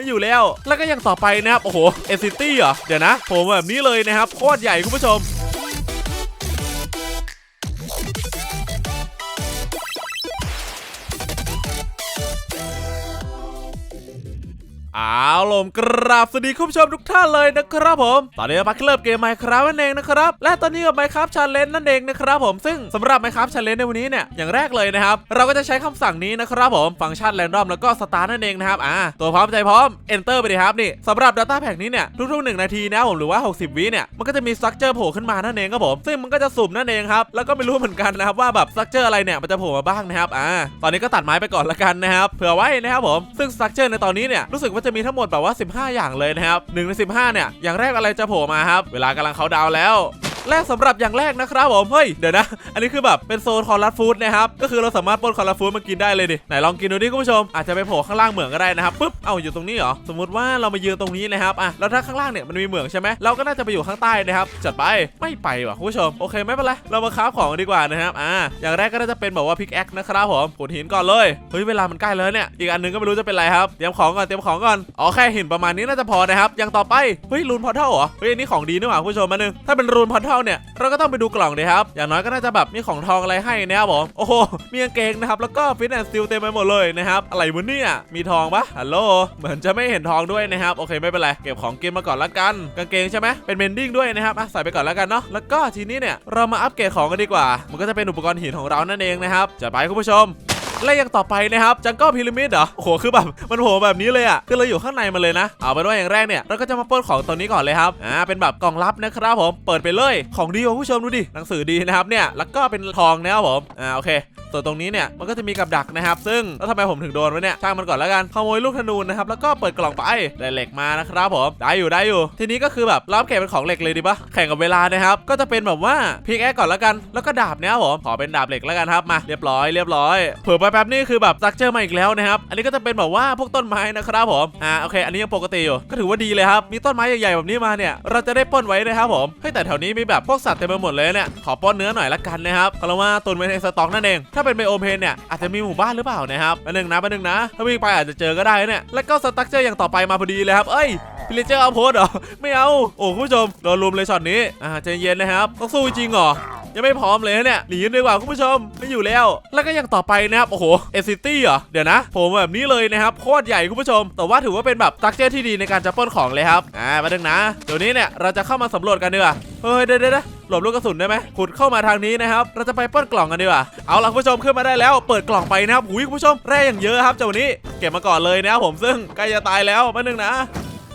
ไม่อยู่แล้ว แล้วก็ยังต่อไปนะครับ โอ้โหเอซิตี้เหรอ เดี๋ยวนะ ผมแบบนี้เลยนะครับ โคตรใหญ่คุณผู้ชม เอาลมกราบสวัสดีคุณผู้ชมทุกท่านเลยนะครับผม ตอนนี้มาเริ่มเกมไมค์ครับนั่นเองนะครับ และตอนนี้กับไมค์ครับชาเลนจ์นั่นเองนะครับผมซึ่งสำหรับไมค์ครับชาเลนจ์ในวันนี้เนี่ยอย่างแรกเลยนะครับ เราก็จะใช้คำสั่งนี้นะครับผมฟังก์ชันแรนดอมแล้วก็สตาร์นั่นเองนะครับอ่าตัวพร้อมใจพร้อม enter ไปเลยครับนี่สำหรับ Data Pack นี้เนี่ยทุกๆ1นาทีนะผมหรือว่า 60 วิเนี่ยมันก็จะมีสตรัคเจอร์โผล่ขึ้นมานั่นเองครับผมซึ่งมันก็จะสุ่มนั่นเองครับแล้วก็ไม่รู้เหมือนกันนะครับว่าแบบสตรัคเจอร์อะไรเนี่ยมันจะโผล่มาบ้างนะครับอ่าตอนนี้ก็ตัดไม้ไปก่อนละกันนะครับเผื่อไว้นะครับผมซึ่งสตรัคเจอร์ในตอนนี้เนี่ยรู้สึกว่าจะมีทั้งหมดแบบว่า 15 อย่างเลยนะครับหนึ่งใน 15 เนี่ย อย่างแรกอะไรจะโผล่มาครับ เวลากำลังเขาดาวแล้ว และสำหรับอย่างแรกนะครับผมเฮ้ยเดี๋ยวนะ อันนี้คือแบบเป็นโซนคอร์รัสฟู้ดนะครับก็คือเราสามารถปล้นคอร์รัสฟู้ดมากินได้เลยดิไหนลองกินดูดิคุณผู้ชมอาจจะไปโผล่ข้างล่างเหมืองก็ได้นะครับปุ๊บเอ้าอยู่ตรงนี้เหรอสมมติว่าเรามายืนตรงนี้นะครับอะแล้วถ้าข้างล่างเนี่ยมันมีเหมืองใช่ไหมเราก็น่าจะไปอยู่ข้างใต้นะครับจัดไปไม่ไปว่ะคุณผู้ชมโอเคไม่เป็นไรเรามาค้าของกันดีกว่านะครับอ่าอย่างแรกก็น่าจะเป็นแบบว่าพิกแอคนะครับผมขุดหินก่อนเลยเฮ้ยเวลามันใกล้แล้วเนี่ยอีกอันหนึงก็ไม่รู้จะเป็นไรครับเตรียมของก่อนเตรียมของก่อนอ๋อแค่หินประมาณนี้น่าจะพอนะครับอย่างต่อไปเฮ้ยรูนพอร์ทัลเหรอเฮ้ยอันนี้ของดีนี่หว่าคุณผู้ชมมาหนึ่งถ้าเป็นรูนพอร์ทลเนี่ยเราก็ต้องไปดูกล่องดีครับ อย่างน้อยก็น่าจะแบบมีของทองอะไรให้นะครับผมโอ้โหมีกางเกงนะครับแล้วก็ฟิตแอนด์สติลเต็มไปหมดเลยนะครับอะไรวะเนี่ยมีทองปะฮัลโหลเหมือนจะไม่เห็นทองด้วยนะครับโอเคไม่เป็นไรเก็บของกินมาก่อนละกันกางเกงใช่ไหมเป็นเมนดิ้งด้วยนะครับอะใส่ไปก่อนล้วกันเนาะแล้วก็ทีนี้เนี่ยเรามาอัปเกรดของกันดีกว่า มันก็จะเป็นอุปกรณ์หินของเรานั่นเองนะครับจะไปคุณผู้ชม และยังต่อไปนะครับจังก็พีระมิดเหรอโอ้โหคือแบบมันโผล่แบบนี้เลยอะคือเราอยู่ข้างในมันเลยนะ เอาเป็นว่าอย่างแรกเนี่ยเราก็จะมาเปล้นของตัวนี้ก่อนเลยครับอ่าเป็นแบบกล่องลับนะครับผมเปิดไปเลยของดีของผู้ชมดูดิหนังสือดีนะครับเนี่ยแล้วก็เป็นทองนะครับผมอ่าโอเคส่วนตรงนี้เนี่ยมันก็จะมีกับดักนะครับ ซึ่งแล้วทำไมผมถึงโดนวะเนี่ยช่างมันก่อนแล้วกันขโมยลูกธนูนะครับแล้วก็เปิดกล่องไปได้เหล็กมานะครับผมได้อยู่ได้อยู่ ทีนี้ก็คือแบบรับเก็บเป็นของเหล็กเลยดีปะแข่งกับเวลานะครับก็จะเป็นแบบว่าพิกแอคก่อนแล้วกัน แล้วก็ดาบเนี่ยครับผมขอเป็นดาบเหล็กแล้วกันครับมาเรียบร้อยเรียบร้อยเผื่อไปแป๊บนี่คือแบบซักเจอมาอีกแล้วนะครับ อันนี้ก็จะเป็นแบบว่าพวกต้นไม้นะครับผม อ่าโอเค อันนี้ยังปกติอยู่ ก็ถือว่าดีเลยครับ มีต้นไม้ใหญ่ๆแบบนี้มาเนี่ย เราจะได้ป้นไว้นะครับผม เฮ้ยแต่แถวนี้มีแบบพวกสัตว์เต็มไปหมดเลยเนี่ย ขอปล้นเนื้อหน่อยละกันนะครับเพราะว่าตุนไว้ในสต็อกนั่นเอง ถ้าเป็นไบโอเพนเนี่ยอาจจะมีหมู่บ้านหรือเปล่านะครับอันหนึ่งนะอันหนึ่งนะ ถ้าวิ่งไปอาจจะเจอก็ได้เนี่ย แล้วก็สตั๊กเจออย่างต่อไปมาพอดีเลยครับ เอ้ยพิลิเจอร์เอาโพสเหรอ ไม่เอา โอ้คุณผู้ชมโดนลุมเลยช็อตนี้ อ่าใจเย็นนะครับ ต้องสู้จริงเหรอ ยังไม่พร้อมเลยนะเนี่ยหนีกันดีกว่าคุณผู้ชมไม่อยู่แล้ว แล้วก็ยังต่อไปนะครับโอ้โหเอซิตี้เหรอเดี๋ยวนะ ผมแบบนี้เลยนะครับโคตรใหญ่คุณผู้ชม แต่ว่าถือว่าเป็นแบบตักเจอที่ดีในการจะป้นของเลยครับอ่ามาดึงนะเดี๋ยวนี้เนี่ยเราจะเข้ามาสำรวจกันดีกว่าเฮ้ยเดี๋ยวเดี๋ยวหลบลูกกระสุนได้ไหมขุดเข้ามาทางนี้นะครับ เราจะไปปล้นกล่องกันดีกว่า เอาล่ะคุณผู้ชมขึ้นมาได้แล้ว เปิดกล่องไปนะครับหุยคุณผู้ชมแร่อย่างเยอะครับเจ้านี้ เก็บมาก่อนเลยนะครับผมซึ่งใกล้จะตายแล้วมาดึงนะ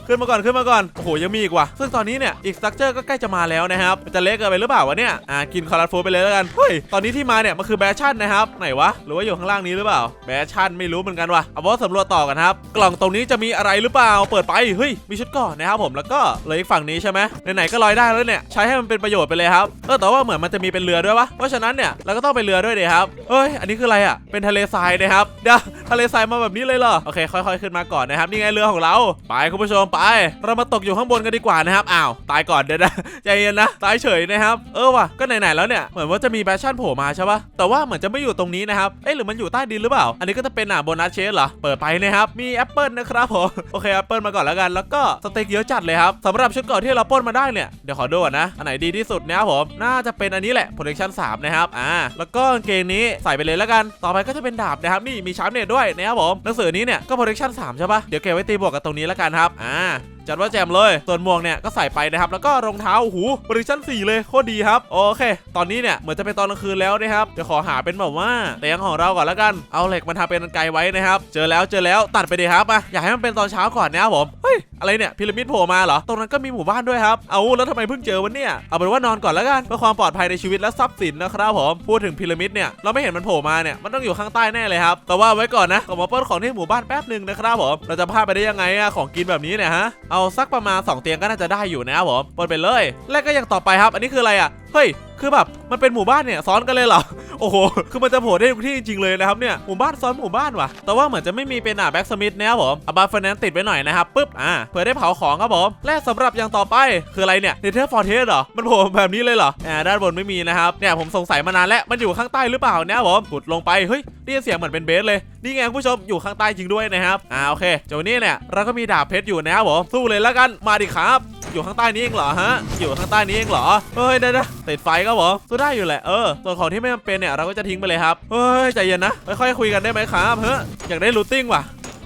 ขึ้นมาก่อนขึ้นมาก่อนโอ้โหยังมีอีกว่ะซึ่งตอนนี้เนี่ยอีกสตั๊กเจอร์ก็ใกล้จะมาแล้วนะครับจะเล็กเกินไปหรือเปล่าวะเนี่ยอ่ากินคอร์รัสฟูไปเลยแล้วกันเฮ้ยตอนนี้ที่มาเนี่ยมันคือแบชั่นนะครับไหนวะหรือว่าอยู่ข้างล่างนี้หรือเปล่าแบชั่นไม่รู้เหมือนกันว่ะเอาเป็นว่าสำรวจต่อกันครับกล่องตรงนี้จะมีอะไรหรือเปล่าเปิดไปเฮ้ยมีชุดก่อนนะครับผมแล้วก็เลยอีกฝั่งนี้ใช่ไหมไหนๆก็ลอยได้แล้วเนี่ยใช้ให้มันเป็นประโยชน์ไปเลยครับเออแต่ว่าเหมือนมันจะมีเป็นเรือด้วยวะเพราะฉะนั้นเนี่ยเราก็ต้องไปเรือด้วยเดีครับเฮ้ยอันนี้คืออะไรอะเป็นทะเลทรายนะครับเดี๋ยวทะเลทรายมาแบบนี้เลยเหรอโอเคค่อย ๆ ขึ้นมาก่อนนะครับนี่ไงเรือของเราไปคุณผู้ชมไป เรามาตกอยู่ข้างบนกันดีกว่านะครับอ้าวตายก่อนเดี๋ยวนะใจเย็นนะตายเฉยนะครับเออว่ะก็ไหนๆแล้วเนี่ยเหมือนว่าจะมีแบชชั่นโผล่มาใช่ปะแต่ว่าเหมือนจะไม่อยู่ตรงนี้นะครับเอ๊ะหรือมันอยู่ใต้ดินหรือเปล่า อันนี้ก็จะเป็นอะโบนัสเชสเหรอเปิดไปนะครับมีแอปเปิลนะครับผมโอเคแอปเปิลมาก่อนแล้วกัน แล้วก็สเต็กเยอะจัดเลยครับสำหรับชุดเกราะที่เราปล้นมาได้เนี่ยเดี๋ยวขอดูก่อนนะอันไหนดีที่สุดนะครับผมน่าจะเป็นอันนี้แหละ protection 3นะครับอ่าแล้วก็เกงนี้ใส่ไปเลยแล้วกัน ต่อไปก็จะเป็นดาบนะครับนี่มีชาร์ปเนตด้วยนะครับผมหนังสือนี้เนี่ยก็ protection 3ใช่ปะเดี๋ยวเก็บไว้ตีบวกกับตรงนี้แล้วกันครับอ่าจัดว่าแจมเลย ส่วนหมวกเนี่ยก็ใส่ไปนะครับ แล้วก็รองเท้าโอ้โหบริชั่น 4 เลยโคตรดีครับ โอเค ตอนนี้เนี่ยเหมือนจะเป็นตอนกลางคืนแล้วนะครับจะขอหาเป็นแบบว่าแต่ยงของเราก่อนแล้วกัน เอาเหล็กมาทำเป็นกันไกไว้นะครับ เจอแล้วเจอแล้วตัดไปดีครับอะอยากให้มันเป็นตอนเช้าก่อนนะครับผม เฮ้ยอะไรเนี่ยพีระมิดโผล่มาเหรอ ตรงนั้นก็มีหมู่บ้านด้วยครับ เอาแล้วทำไมเพิ่งเจอวันเนี่ย เอาเป็นว่านอนก่อนแล้วกันเพื่อความปลอดภัยในชีวิตและทรัพย์สินนะครับผม พูดถึงพีระมิดเนี่ยเราไม่เห็นมันโผล่มาเนี่ยมันต้องอยู่ข้างใต้แน่เลยครับแต่ว่าไว้ก่อนนะขอมาปล้นของที่หมู่บ้านแป๊บหนึ่งนะครับผมเราจะพลาดไปได้ยังไงอะของกินแบบนี้เนี่ยฮะเอาสักประมาณ 2 เตียงก็น่าจะได้อยู่นะครับผมปล้นไปเลย และก็อย่างต่อไปครับ อันนี้คืออะไรอะเฮ้ย คือแบบมันเป็นหมู่บ้านเนี่ยซ้อนกันเลยเหรอ โอ้โห คือมันจะโผล่ได้ทุกที่จริงๆเลยนะครับเนี่ย หมู่บ้านซ้อนหมู่บ้านว่ะ แต่ว่าเหมือนจะไม่มีเป็นอะแบ็กสมิธนะครับผมเอาบาร์ฟนนติดไว้หน่อยนะครับปึ๊บ อ่า เผื่อได้เผาของครับผม และสำหรับอย่างต่อไปคืออะไรเนี่ยเนเธอร์ฟอร์เทสเหรอ มันโผล่แบบนี้เลยเหรอ อ่า ด้านบนไม่มีนะครับ เนี่ยผมสงสัยมานานแล้ว มันอยู่ข้างใต้หรือเปล่าเนี่ยครับผมขุดลงไป เฮ้ยได้ยินเสียงเหมือนเป็นเบสเลย นี่ไงคุณผู้ชมอยู่ข้างใต้จริงด้วยนะครับ อ่า โอเคเจ้านี้เนี่ยเราก็มีดาบเพชรอยู่นะครับผมสู้เลยแล้วกันมาดิครับ อยู่ข้างใต้นี้เองเหรอฮะ อยู่ข้างใต้นี้เองเหรอ เฮ้ยเดี๋ยวนะติดไฟก็บอกสู้ได้อยู่แหละ เออ ส่วนของที่ไม่จำเป็นเนี่ยเราก็จะทิ้งไปเลยครับ เฮ้ยใจเย็นนะ ค่อยๆคุยกันได้ไหมครับเฮ้ยอยากได้รูทติ้งว่ะ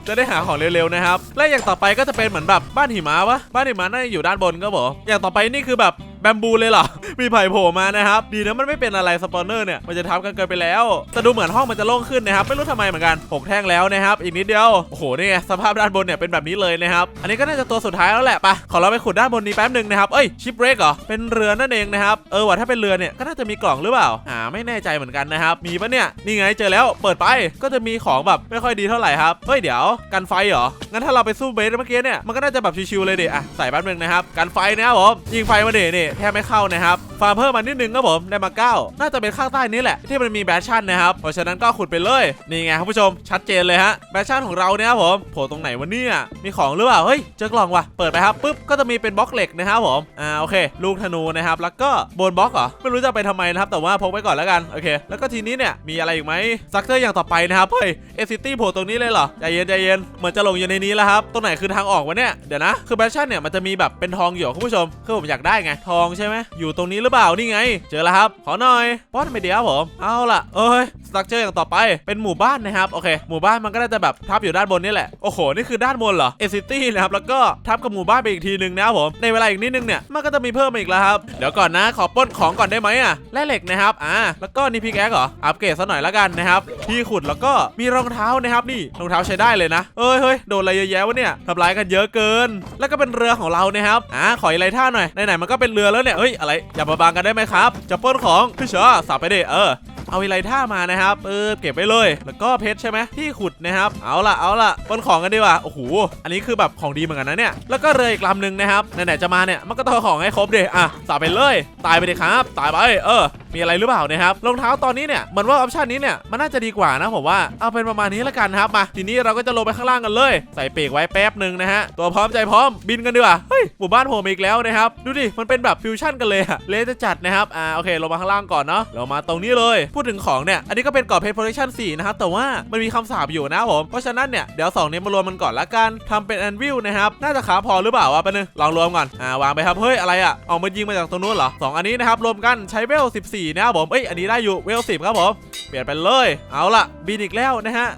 จะได้หาของเร็วๆนะครับ และอย่างต่อไปก็จะเป็นเหมือนแบบบ้านหิมะวะบ้านหิมะน่าจะอยู่ด้านบนก็บอกอย่างต่อไปนี่คือแบบ แบมบูเลยเหรอ มีไผ่โผล่มานะครับ ดีนะมันไม่เป็นอะไรสปอนเนอร์เนี่ย มันจะทับกันเกินไปแล้วแต่ดูเหมือนห้องมันจะโล่งขึ้นนะครับ ไม่รู้ทำไมเหมือนกันหกแท่งแล้วนะครับ อีกนิดเดียว โอ้โห นี่สภาพด้านบนเนี่ยเป็นแบบนี้เลยนะครับ อันนี้ก็น่าจะตัวสุดท้ายแล้วแหละปะขอเราไปขุดด้านบนนี้แป๊บหนึ่งนะครับเอ้ย ชิปเรกเหรอ เป็นเรือนั่นเองนะครับ เออว่าถ้าเป็นเรือเนี่ยก็น่าจะมีกล่องหรือเปล่า อ่า ไม่แน่ใจเหมือนกันนะครับ มีปะเนี่ย นี่ไงเจอแล้ว เปิดไป ก็จะมีของแบบไม่ค่อยดีเท่าไหร่ครับ เฮ้ยเดี๋ยวกันไฟเหรอ งั้นถ้าเราไปสู้เบสเมื่อกี้เนี่ย มันก็น่าจะแบบชิวๆเลยดะอะใส่แป๊บนึงนะครับกันไฟนะครับผมยิงไฟมาเดนี่แทบไม่เข้านะครับ ฟาร์มเพิ่มมานิดนึงครับผมได้มาเก้าน่าจะเป็นข้างใต้นี้แหละ ที่มันมีแบชชั่นนะครับ เพราะฉะนั้นก็ขุดไปเลยนี่ไงคุณผู้ชมชัดเจนเลยฮะแบชชั่นของเราเนี่ยครับผมโผล่ตรงไหนวะเนี่ยมีของหรือเปล่าเฮ้ยเจอกล่องว่ะเปิดไปครับปุ๊บก็จะมีเป็นบล็อกเหล็กนะครับผมอ่าโอเค ลูกธนูนะครับแล้วก็บนบล็อกเหรอไม่รู้จะไปทำไมนะครับแต่ว่าพกไว้ก่อนแล้วกันโอเค แล้วก็ทีนี้เนี่ยมีอะไรอีกไหมซักเตอร์อย่างต่อไปนะครับเฮ้ยเอซิตี้โผล่ตรงนี้เลยเหรอใจเย็นใจเย็นเหมือนจะลงอยู่ในนี้แล้วครับตรงไหนคือทางออกวะเนี่ยเดี๋ยวนะคือแบชชั่นเนี่ยมันจะมีแบบเป็นทองอยู่คุณผู้ชมคือผมอยากได้ไงทองใช่ไหมอยู่ตรงนี้หรือเปล่านี่ไง เจอแล้วครับ ขอหน่อยป้อนไปเดียวผมเอาล่ะ เอ้ยสตรัคเจอร์อย่างต่อไปเป็นหมู่บ้านนะครับโอเค หมู่บ้านมันก็น่าจะแบบทับอยู่ด้านบนนี่แหละโอ้โหนี่คือด้านบนเหรอเอซิตี้นะครับแล้วก็ทับกับหมู่บ้านไปอีกทีนึงนะครับผมในเวลาอีกนิดนึงเนี่ยมันก็จะมีเพิ่มมาอีกแล้วครับเดี๋ยวก่อนนะขอป้นของก่อนได้ไหมอะแร่เหล็กนะครับอ่าแล้วก็นี่พิกแอคเหรออัปเกรดซะหน่อยล้วกันนะครับที่ขุดแล้วก็มีรองเท้านะครับนี่รองเท้าใช้ได้เลยนะเอ้ยเฮ้ยโดนอะไรเยอะแยะวะเนี่ยทำร้ายกันเยอะเกิน แล้วก็เป็นเรือของเรานะครับอ่าขออีกไรท่าหน่อยไหนๆมันก็เป็นเรือแล้วเนี่ยเฮ้ยอะไรอย่ามาบางกันได้ไหมครับ จะปล้นของพี่เชอสับไปดิเออเอาอีไลท่ามานะครับเออเก็บไว้เลย แล้วก็เพชรใช่ไหมที่ขุดนะครับ เอาล่ะเอาล่ะปนของกันดีกว่า โอ้โห อันนี้คือแบบของดีเหมือนกันนะเนี่ย แล้วก็เรืออีกลำหนึ่งนะครับ ไหนๆจะมาเนี่ย มันก็ต้องของให้ครบเดยอะสาบไปเลย ตายไปเลยครับ ตายไป เออมีอะไรหรือเปล่านะครับรองเท้าตอนนี้เนี่ยมันว่าออปชันนี้เนี่ยมันน่าจะดีกว่านะผมว่าเอาเป็นประมาณนี้ละกันครับมาทีนี้เราก็จะลงไปข้างล่างกันเลย ใส่ปีกไว้แป๊บหนึ่งนะฮะตัวพร้อมใจพร้อมบินกันดีกว่าเฮ้ยหมู่บ้านผมอีกแล้วนะครับดูดิมันเป็นแบบฟิวชั่นกันเลยอะเลจะจัดนะครับอ่าโอเคลงมาข้างล่างก่อนเนาะเรามาตรงนี้เลยพูดถึงของเนี่ยอันนี้ก็เป็นกรอบเพชรโปรเทคชั่น4นะครับแต่ว่ามันมีคำสาปอยู่นะผมเพราะฉะนั้นเนี่ยเดี๋ยวสองนี้มารวมมันก่อนละกันทำเป็นแอนวิลนะครับน่าจะขาพอหรือเปล่าวะไปนึงลองรวมก่อนอ่าวางไปครับเฮ้ยอะไรอะเอามายิงมาจากตรงนู้นเหรอสองอันนี้นะครับรวมกันใช้เวล14นะครับผมเอ้ยอันนี้ได้อยู่เวล10ครับผมเปลี่ยนไปเลย เอาล่ะบินอีกแล้วนะฮะ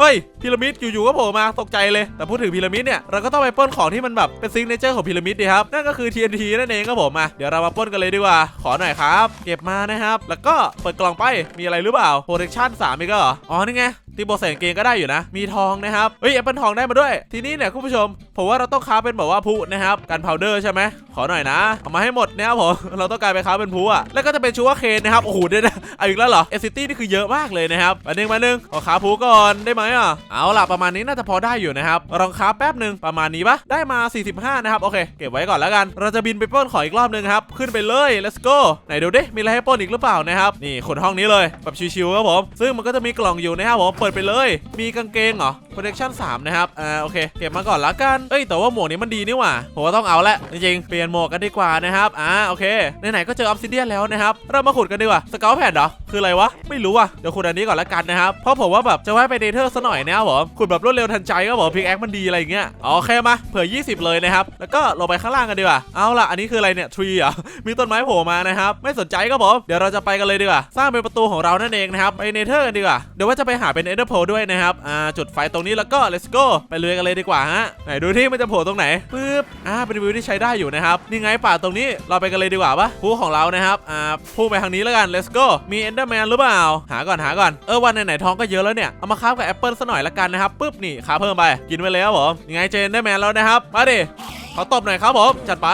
เฮ้ยพีระมิดอยู่ๆก็โผล่มาตกใจเลย แต่พูดถึงพีระมิดเนี่ยเราก็ต้องไปป้นของที่มันแบบเป็นซิงเนเจอร์ของพีระมิดดีครับนั่นก็คือ TNT นั่นเองครับผมมาเดี๋ยวเรามาป้นกันเลยดีกว่า ขอหน่อยครับ เก็บมานะครับ แล้วก็เปิดกล่องไปมีอะไรหรือเปล่า protection 3อีกเหรออ๋อนี่ไง ตีโบเสงเกงก็ได้อยู่นะ มีทองนะครับเฮ้ยแอปเปิลทองได้มาด้วย ทีนี้เนี่ยคุณผู้ชม ผมว่าเราต้องค้าเป็นแบบว่าผู้นะครับกันพาวเดอร์ใช่ไหมขอหน่อยนะเอามาให้หมดนะครับผมเราต้องการไปค้าเป็นผู้อะแล้วก็จะเป็นชูว่าเคนนะครับโอ้โหเดี๋ยวนะเอาอีกแล้วเหรอเอซิตี้นี่คือเยอะมากเลยนะครับมาหนึ่งมาหนึ่งขอค้าผู้ก่อนได้ไหมอะเอาล่ะประมาณนี้น่าจะพอได้อยู่นะครับลองค้าแป๊บหนึ่งประมาณนี้ปะได้มา 45 นะครับโอเค เก็บไว้ก่อนแล้วกัน เราจะบินไปป้นขออีกรอบหนึงครับขึ้นไปเลย let's go ไหนดูดิมีอะไรให้ป้นอีกหรือเปล่านะครับนี่ขนห้องนี้เลยแบบชิวๆครับผมซึ่งมันก็จะมีกล่องอยู่นะครับผมเปิดไปเลย มีกางเกงเหรอ protection 3 นะครับ อ่า โอเค เก็บมาก่อนละกัน เอ้ย แต่ว่าหมวกนี้มันดีนี่หว่าผมว่าต้องเอาละ จริงๆ เปลี่ยนหมวกกันดีกว่านะครับ อ่า โอเค ไหนๆ ก็เจอออฟซิเดียนแล้วนะครับ เรามาขุดกันดีกว่า สเกลแผ่นเหรอ คืออะไรวะ ไม่รู้อะ เดี๋ยวขุดอันนี้ก่อนละกันนะครับ เพราะผมว่าแบบจะไว้ไปเดเทอร์ซะหน่อยนะครับผม ขุดแบบรวดเร็วทันใจก็บอกพิกแอคมันดีอะไรอย่างเงี้ย โอเคมา เผื่อ 20 เลยนะครับ แล้วก็ลงไปข้างล่างกันดีกว่า เอาล่ะ อันนี้คืออะไรเนี่ย ทรีอะมีต้นไม้โผล่มานะครับ ไม่สนใจก็ผมเดี๋ยวเราจะไปกันเลยดีกว่า สร้างเป็นประตูของเรานั่นเองนะครับไปเนเธอร์กันดีกว่า เดี๋ยวว่าจะไปหาเป็นเอเดอร์โพด้วยนะครับอ่าจุดไฟตรงนี้แล้วก็ let's go ไปเลยกันเลยดีกว่าฮะไหนดูที่มันจะโผล่ตรงไหนปึ๊บอ่าเป็นวิวที่ใช้ได้อยู่นะครับนี่ไงป่าตรงนี้เราไปกันเลยดีกว่าปะผู้ของเรานะครับอ่าพุ่ไปทางนี้แล้วกัน let's go มีเอนเดอร์แมนหรือเปล่า หาก่อนหาก่อนเออวันไหนๆทองก็เยอะแล้วเนี่ยเอามาค้ากับแอปเปิลซะหน่อยละกันนะครับปึ๊บนี่ค้าเพิ่มไปกินไปเลยครับผมยังไงเจนได้แมนแล้วนะครับมาดิขอตบหน่อยครับผมจัดไป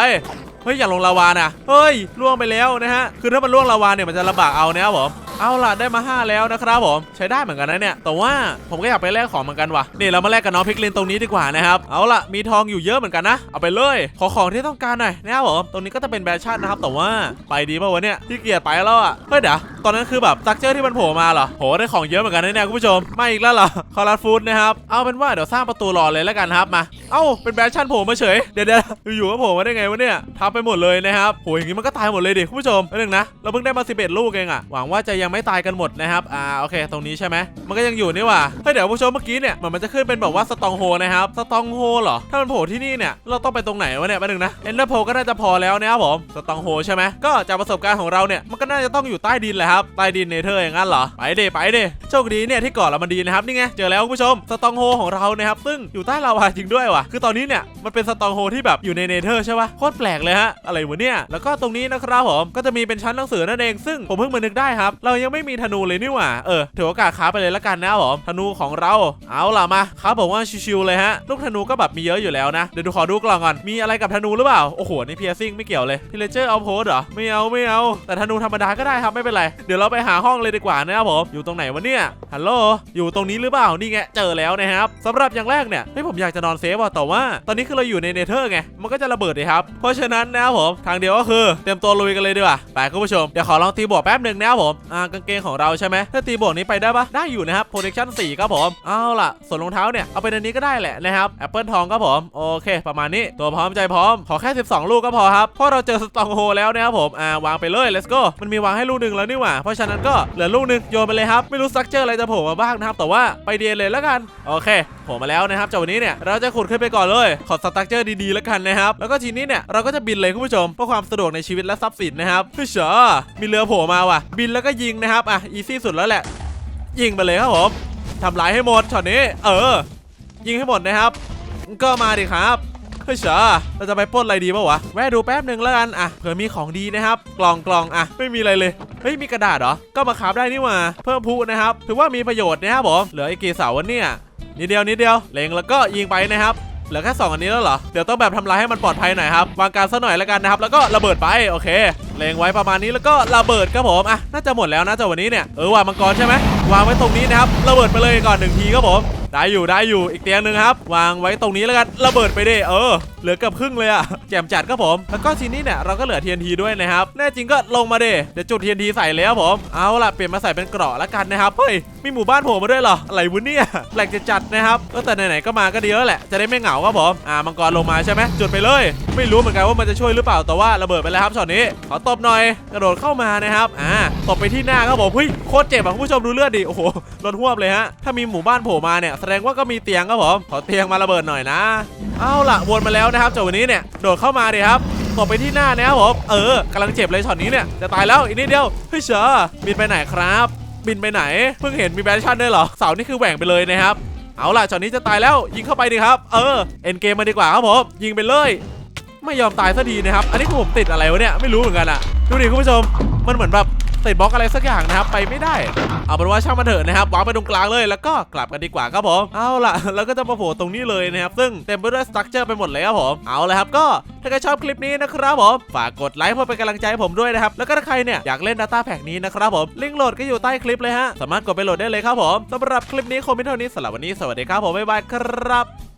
เฮ้ยอย่าลงลาวานะเฮ้ยล่วงไปแล้วนะฮะคือถ้ามันล่วงลาวาเนี่ยมันจะลำบากเอานะครับผม เอาล่ะได้มา 5 แล้วนะครับผมใช้ได้เหมือนกันนะเนี่ยแต่ว่าผมก็อยากไปแลกของเหมือนกันว่ะนี่เรามาแลกกับน้องพิกลินตรงนี้ดีกว่านะครับเอาล่ะมีทองอยู่เยอะเหมือนกันนะ เอาไปเลยขอของที่ต้องการหน่อยนะครับผมตรงนี้ก็จะเป็นแบชชั่นนะครับแต่ว่าไปดีป่าวะเนี่ยที่เกียจไปแล้วอะเฮ้ยเดี๋ยวตอนนั้นคือแบบตักเจอที่มันโผล่มาเหรอโหได้ของเยอะเหมือนกันนะเนี่ยคุณผู้ชมไม่อีกแล้วเหรอคอร์รัฟูดนะครับเอาเป็นว่าเดี๋ยวสร้างประตูรอเลยแล้วกันครับมาเอ้าเป็นแบชชั่นโผล่มาเฉยเดี๋ยวเดี๋ยวอยู่ๆก็โผล่มาได้ไงวะเนี่ยทับไปหมดเลยนะครับโหอย่างงี้มันก็ตายหมดเลยดิคุณผู้ชมนึงนะเราเพิ่งได้มา11ลูกเองอะหวังว่าจะยังไม่ตายกันหมดนะครับ อ่า โอเค ตรงนี้ใช่ไหม มันก็ยังอยู่นี่ว่าเฮ้ย เดี๋ยวผู้ชมเมื่อกี้เนี่ยเหมือนมันจะขึ้นเป็นแบบว่าสตองโฮนะครับ สตองโฮเหรอ ถ้ามันโผล่ที่นี่เนี่ย เราต้องไปตรงไหนวะเนี่ยแป๊บนึงนะ เอนเดอร์โพก็น่าจะพอแล้วนะครับผม สตองโฮใช่ไหม ก็จากประสบการณ์ของเราเนี่ย มันก็น่าจะต้องอยู่ใต้ดินแหละครับ ใต้ดินเนเธอร์อย่างนั้นเหรอ ไปเดไปเดโชคดีเนี่ยที่เกาะเรามันดีนะครับ นี่ไง เจอแล้วผู้ชม สตองโฮของเรานะครับ ซึ่งอยู่ใต้ลาวาจริงด้วยว่ะ คือตอนนี้เนี่ย มันเป็นสตองโฮที่แบบอยู่ในเนเธอร์ใช่ปะโคตรแปลกเลยฮะ อะไรวะเนี่ย แล้วก็ตรงนี้นะครับผม ก็จะมีเป็นชั้นหนังสือนั่นเอง ซึ่งผมเพิ่งมานึกได้ครับเรายังไม่มีธนูเลยนี่หว่า เออถือโอกาสค้าไปเลยละกันนะครับผมธนูของเรา เอาล่ะมาครับผมว่าชิวๆเลยฮะ ลูกธนูก็แบบมีเยอะอยู่แล้วนะ เดี๋ยวดูขอดูกล่องก่อน มีอะไรกับธนูหรือเปล่า โอ้โห นี่เพียซิ่งไม่เกี่ยวเลยพิเลเจอร์เอาโพสเหรอ ไม่เอาไม่เอา แต่ธนูธรรมดาก็ได้ครับไม่เป็นไร เดี๋ยวเราไปหาห้องเลยดีกว่านะครับผม อยู่ตรงไหนวะเนี่ย ฮัลโหล อยู่ตรงนี้หรือเปล่า นี่ไง เจอแล้วนะครับสำหรับอย่างแรกเนี่ยเฮ้ยผมอยากจะนอนเซฟว่ะแต่ว่า ตอนนี้คือเราอยู่ในเนเธอร์ไง มันก็จะระเบิดเลยครับ เพราะฉะนั้นนะครับผม ทางเดียวก็คือเตรียมตัวลุยกันเลยดีกว่า ไปคุณผู้ชม เดี๋ยวขอลองตีบวกแป๊บหนึ่งนะครับผม อ่ากางเกงของเราใช่ไหมถ้าตีบวกนี้ไปได้ปะได้อยู่นะครับ protection 4ครับผมเอาล่ะ ส่วนรองเท้าเนี่ย เอาไปในนี้ก็ได้แหละนะครับแอปเปิลทองครับผมโอเค ประมาณนี้ตัวพร้อมใจพร้อม ขอแค่ 12 ลูกก็พอครับ เพราะเราเจอสตองโฮแล้วนะครับผมอ่าวางไปเลย let's go มันมีวางให้ลูกหนึ่งแล้วนี่หว่า เพราะฉะนั้นก็เหลือลูกหนึ่งโยนไปเลยครับไม่รู้สักเจออะไรจะโผล่มาบ้างนะครับแต่ว่าไปเดียนเลยแล้วกันโอเคโผล่มาแล้วนะครับจากวันนี้เนี่ยเราจะขุดขึ้นไปก่อนเลย ขอสตั๊กเจอร์ดีๆแล้วกันนะครับแล้วก็ทีนี้เนี่ยเราก็จะบินเลยคุณผู้ชมเพื่อความสะดวกในชีวิตและทรัพย์สินนะครับเฮ้ยเฉอมีเรือโผล่มาว่ะ บินแล้วก็ยิงนะครับ อะ อีซี่สุดแล้วแหละ ยิงไปเลยครับผมทำลายให้หมดช็อตนี้ เออ ยิงให้หมดนะครับ ก็มาดิครับเฮ้ยเฉอเราจะไปปล้นอะไรดีป่าวะ แวะดูแป๊บหนึ่งแล้วกัน อะ เผื่อมีของดีนะครับ กล่องกล่องอะ ไม่มีอะไรเลย เฮ้ย มีกระดาษเหรอ ก็มาคราฟได้นี่หว่าเพิ่มพุนะครับ ถือว่ามีประโยชน์นะครับผม เหลืออีกกี่เสาวันเนี่ย นิดเดียวนิดเดียว เล็งแล้วก็ยิงไปนะครับเหลือแค่2อันนี้แล้วเหรอ เดี๋ยวต้องแบบทำลายให้มันปลอดภัยหน่อยครับ วางการซะหน่อยแล้วกันนะครับ แล้วก็ระเบิดไป โอเค เลงไว้ประมาณนี้แล้วก็ระเบิดครับผมอะน่าจะหมดแล้วนะจากวันนี้เนี่ยเออวางมังกรใช่ไหมวางไว้ตรงนี้นะครับระเบิดไปเลยก่อนหนึ่งทีครับผมได้อยู่ได้อยู่อีกเตียงหนึ่งครับ วางไว้ตรงนี้แล้วกันระเบิดไปดิเออ เหลือเกือบครึ่งเลยอะแจมจัดครับผม แล้วก็ทีนี้เนี่ยเราก็เหลือ TNT ด้วยนะครับแน่จริงก็ลงมาดิเดี๋ยวจุด TNT ใส่เลยครับผมเอาล่ะเปลี่ยนมาใส่เป็นเกราะแล้วกันนะครับเฮ้ยมีหมู่บ้านโผล่มาด้วยเหรออะไรวะเนี่ยแปลกจะจัดนะครับก็แต่ไหนๆก็มาก็ดีแล้วแหละจะได้ไม่เหงาครับผมอ่ามังกรลงมาใช่ไหมจุดไปเลย ไม่รู้เหมือนกันว่ามันจะช่วยหรือเปล่าแต่ว่าระเบิดไปแล้วครับช็อตนี้ขอตบหน่อยกระโดดเข้ามานะครับอ่าตบไปที่หน้าครับผมเฮ้ยโคตรเจ็บอะคุณผู้ชมดูเลือดดิโอ้โหรถหวบเลยฮะถ้ามีหมู่บ้านโผล่มาเนี่ยแสดงว่าก็มีเตียงครับผมขอเตียงมาระเบิดหน่อยนะ เอาล่ะวนมาแล้วนะครับจากวันนี้เนี่ยโดดเข้ามาดิครับตบไปที่หน้านะครับผมเออกำลังเจ็บเลยช็อตนี้เนี่ยจะตายแล้วอีกนิดเดียวเฮ้ยเชอบินไปไหนครับบินไปไหน เพิ่งเห็นมีแบนชั่นด้วยเหรอเสานี่คือแหว่งไปเลยนะครับเอาล่ะช็อตนี้จะตายแล้วยิงเข้าไปดิครับ เออเอ็นเกมมาดีกว่าครับผมยิงไปเลย ไม่ยอมตายสักทีนะครับ อันนี้คือผมติดอะไรวะเนี่ยไม่รู้เหมือนกันอะดูดิคุณผู้ชมมันเหมือนแบบติดบล็อกอะไรสักอย่างนะครับไปไม่ได้ เอาเป็นว่าช่างมันเถอะนะครับวางไปตรงกลางเลยแล้วก็กลับกันดีกว่าครับผมเอาล่ะแล้วก็จะมาโผล่ตรงนี้เลยนะครับซึ่งเต็มไปด้วยสตรัคเจอร์ไปหมดเลยครับผมเอาเละครับก็ถ้าใครชอบคลิปนี้นะครับผมฝากกดไลค์เพื่อเป็นกำลังใจให้ผมด้วยนะครับแล้วก็ถ้าใครเนี่ยอยากเล่น Data Pack นี้นะครับผมลิงก์โหลดก็อยู่ใต้คลิปเลยฮะสามารถกดไปโหลดได้เลยครับผมสำหรับคลิปนี้คงไม่เท่านี้สำหรับวันนี้สวัสดีครับผมบ๊ายบายครับ